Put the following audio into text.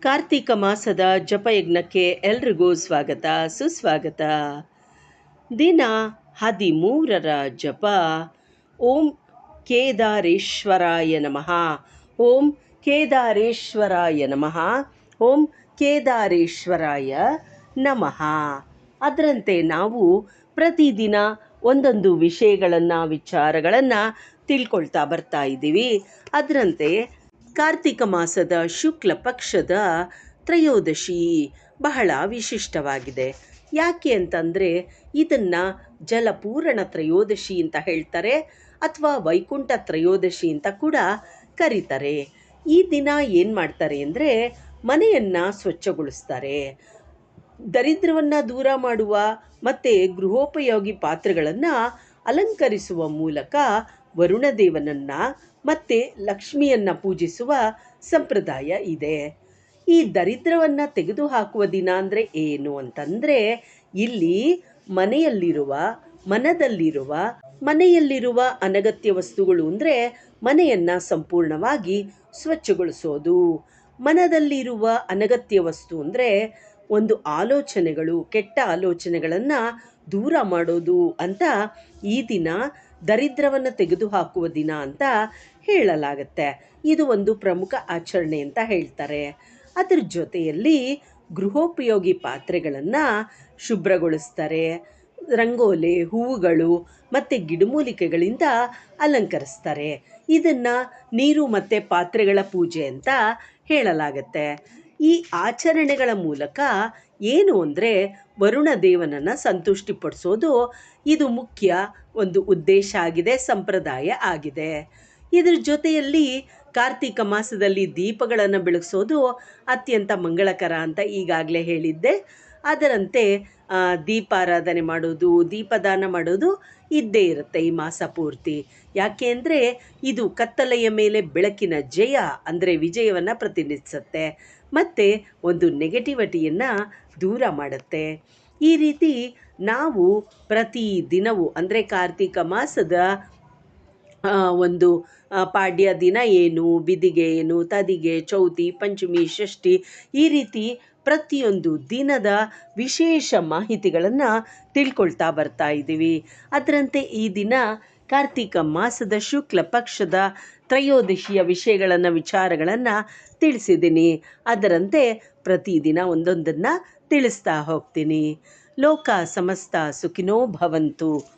ಕಾರ್ತೀಕ ಮಾಸದ ಜಪಯಜ್ಞಕ್ಕೆ ಎಲ್ರಿಗೂ ಸ್ವಾಗತ, ಸುಸ್ವಾಗತ. ದಿನ ಹದಿಮೂರರ ಜಪ. ಓಂ ಕೇದಾರೇಶ್ವರಾಯ ನಮಃ. ಓಂ ಕೇದಾರೇಶ್ವರಾಯ ನಮಃ. ಓಂ ಕೇದಾರೇಶ್ವರಾಯ ನಮಃ. ಅದರಂತೆ ನಾವು ಪ್ರತಿದಿನ ಒಂದೊಂದು ವಿಷಯಗಳನ್ನು, ವಿಚಾರಗಳನ್ನು ತಿಳ್ಕೊಳ್ತಾ ಬರ್ತಾ ಇದ್ದೀವಿ. ಅದರಂತೆ ಕಾರ್ತಿಕ ಮಾಸದ ಶುಕ್ಲ ಪಕ್ಷದ ತ್ರಯೋದಶಿ ಬಹಳ ವಿಶಿಷ್ಟವಾಗಿದೆ. ಯಾಕೆ ಅಂತಂದರೆ ಇದನ್ನು ಜಲಪೂರಣ ತ್ರಯೋದಶಿ ಅಂತ ಹೇಳ್ತಾರೆ ಅಥವಾ ವೈಕುಂಠ ತ್ರಯೋದಶಿ ಅಂತ ಕೂಡ ಕರೀತಾರೆ. ಈ ದಿನ ಏನು ಮಾಡ್ತಾರೆ ಅಂದರೆ ಮನೆಯನ್ನು ಸ್ವಚ್ಛಗೊಳಿಸ್ತಾರೆ. ದರಿದ್ರವನ್ನು ದೂರ ಮಾಡುವ ಮತ್ತು ಗೃಹೋಪಯೋಗಿ ಪಾತ್ರೆಗಳನ್ನು ಅಲಂಕರಿಸುವ ಮೂಲಕ ವರುಣದೇವನನ್ನು ಮತ್ತು ಲಕ್ಷ್ಮಿಯನ್ನು ಪೂಜಿಸುವ ಸಂಪ್ರದಾಯ ಇದೆ. ಈ ದರಿದ್ರವನ್ನು ತೆಗೆದುಹಾಕುವ ದಿನ ಅಂದರೆ ಏನು ಅಂತಂದರೆ, ಇಲ್ಲಿ ಮನೆಯಲ್ಲಿರುವ, ಮನದಲ್ಲಿರುವ, ಮನೆಯಲ್ಲಿರುವ ಅನಗತ್ಯ ವಸ್ತುಗಳು ಅಂದರೆ ಮನೆಯನ್ನು ಸಂಪೂರ್ಣವಾಗಿ ಸ್ವಚ್ಛಗೊಳಿಸೋದು. ಮನದಲ್ಲಿರುವ ಅನಗತ್ಯ ವಸ್ತು ಅಂದರೆ ಒಂದು ಆಲೋಚನೆಗಳು, ಕೆಟ್ಟ ಆಲೋಚನೆಗಳನ್ನು ದೂರ ಮಾಡೋದು ಅಂತ ಈ ದಿನ ದರಿದ್ರವನ್ನು ತೆಗೆದುಹಾಕುವ ದಿನ ಅಂತ ಹೇಳಲಾಗತ್ತೆ. ಇದು ಒಂದು ಪ್ರಮುಖ ಆಚರಣೆ ಅಂತ ಹೇಳ್ತಾರೆ. ಅದರ ಜೊತೆಯಲ್ಲಿ ಗೃಹೋಪಯೋಗಿ ಪಾತ್ರೆಗಳನ್ನು ಶುಭ್ರಗೊಳಿಸ್ತಾರೆ. ರಂಗೋಲಿ, ಹೂವುಗಳು ಮತ್ತು ಗಿಡಮೂಲಿಕೆಗಳಿಂದ ಅಲಂಕರಿಸ್ತಾರೆ. ಇದನ್ನು ನೀರು ಮತ್ತು ಪಾತ್ರೆಗಳ ಪೂಜೆ ಅಂತ ಹೇಳಲಾಗತ್ತೆ. ಈ ಆಚರಣೆಗಳ ಮೂಲಕ ಏನು ಅಂದರೆ ವರುಣ ದೇವನನ್ನು ಸಂತುಷ್ಟಿಪಡಿಸೋದು ಇದು ಮುಖ್ಯ ಒಂದು ಉದ್ದೇಶ ಆಗಿದೆ, ಸಂಪ್ರದಾಯ ಆಗಿದೆ. ಇದ್ರ ಜೊತೆಯಲ್ಲಿ ಕಾರ್ತಿಕ ಮಾಸದಲ್ಲಿ ದೀಪಗಳನ್ನು ಬೆಳಗಿಸೋದು ಅತ್ಯಂತ ಮಂಗಳಕರ ಅಂತ ಈಗಾಗಲೇ ಹೇಳಿದ್ದೆ. ಅದರಂತೆ ದೀಪಾರಾಧನೆ ಮಾಡೋದು, ದೀಪದಾನ ಮಾಡೋದು ಇದ್ದೇ ಇರುತ್ತೆ ಈ ಮಾಸ ಪೂರ್ತಿ. ಯಾಕೆ ಅಂದರೆ ಇದು ಕತ್ತಲೆಯ ಮೇಲೆ ಬೆಳಕಿನ ಜಯ ಅಂದರೆ ವಿಜಯವನ್ನು ಪ್ರತಿನಿಧಿಸುತ್ತೆ. ಮತ್ತು ಒಂದು ನೆಗೆಟಿವಿಟಿಯನ್ನು ದೂರ ಮಾಡುತ್ತೆ. ಈ ರೀತಿ ನಾವು ಪ್ರತಿ ದಿನವೂ ಅಂದರೆ ಕಾರ್ತಿಕ ಮಾಸದ ಒಂದು ಪಾಡ್ಯ ದಿನ ಏನು, ಬಿದಿಗೆ ಏನು, ತದಿಗೆ, ಚೌತಿ, ಪಂಚಮಿ, ಷಷ್ಠಿ ಈ ರೀತಿ ಪ್ರತಿಯೊಂದು ದಿನದ ವಿಶೇಷ ಮಾಹಿತಿಗಳನ್ನು ತಿಳ್ಕೊಳ್ತಾ ಬರ್ತಾ ಇದ್ದೀವಿ. ಅದರಂತೆ ಈ ದಿನ ಕಾರ್ತಿಕ ಮಾಸದ ಶುಕ್ಲ ಪಕ್ಷದ ತ್ರಯೋದಶಿಯ ವಿಷಯಗಳನ್ನು, ವಿಚಾರಗಳನ್ನು ತಿಳಿಸಿದ್ದೀನಿ. ಅದರಂತೆ ಪ್ರತಿದಿನ ಒಂದೊಂದನ್ನು ತಿಳಿಸ್ತಾ ಹೋಗ್ತೀನಿ. ಲೋಕ ಸಮಸ್ತ ಸುಖಿನೋ ಭವಂತು.